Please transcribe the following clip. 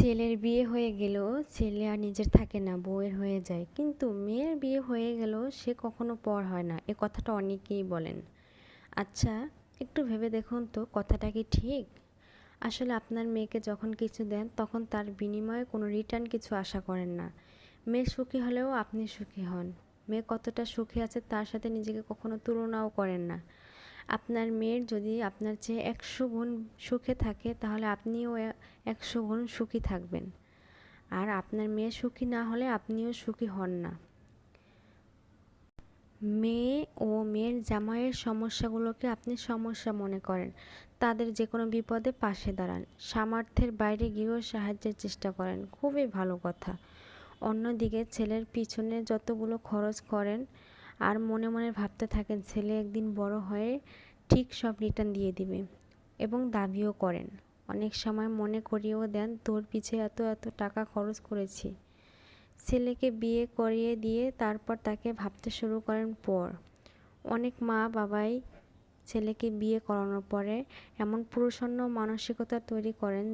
ছেলের বিয়ে হয়ে গেলেও ছেলে আর নিজের থাকে না, বউয়ের হয়ে যায়। কিন্তু মেয়ের বিয়ে হয়ে গেলেও সে কখনো পর হয় না। এ কথাটা অনেকেই বলেন। আচ্ছা একটু ভেবে দেখুন তো, কথাটা কি ঠিক? আসলে আপনার মেয়েকে যখন কিছু দেন, তখন তার বিনিময়ে কোনো রিটার্ন কিছু আশা করেন না। মেয়ে সুখী হলেও আপনি সুখী হন। মেয়ে কতটা সুখী আছে তার সাথে নিজেকে কখনো তুলনাও করেন না। আপনার মেয়ের যদি আপনার চেয়ে একশো গুণ সুখে থাকে, তাহলে আপনিও একশো গুণ সুখী থাকবেন। আর আপনার মেয়ে সুখী না হলে আপনিও সুখী হন না। মেয়ে ও মেয়ের জামাইয়ের সমস্যাগুলোকে আপনি সমস্যা মনে করেন। তাদের যে কোনো বিপদে পাশে দাঁড়ান। সামর্থ্যের বাইরে গিয়েও সাহায্যের চেষ্টা করেন। খুবই ভালো কথা। অন্যদিকে ছেলের পিছনে যতগুলো খরচ করেন আর মনে মনে ভাবতে থাকেন, ছেলে একদিন বড় হয়ে ঠিক সব রিটার্ন দিয়ে দিবে এবং দাবিও করেন। অনেক সময় মনে করিয়েও দেন, তোর পিছে এত এত টাকা খরচ করেছি। ছেলেকে বিয়ে করিয়ে দিয়ে তারপর তাকে ভাবতে শুরু করেন পর। অনেক মা বাবাই ছেলেকে বিয়ে করানোর পরে এমন পুরুষান্য মানসিকতা তৈরি করেন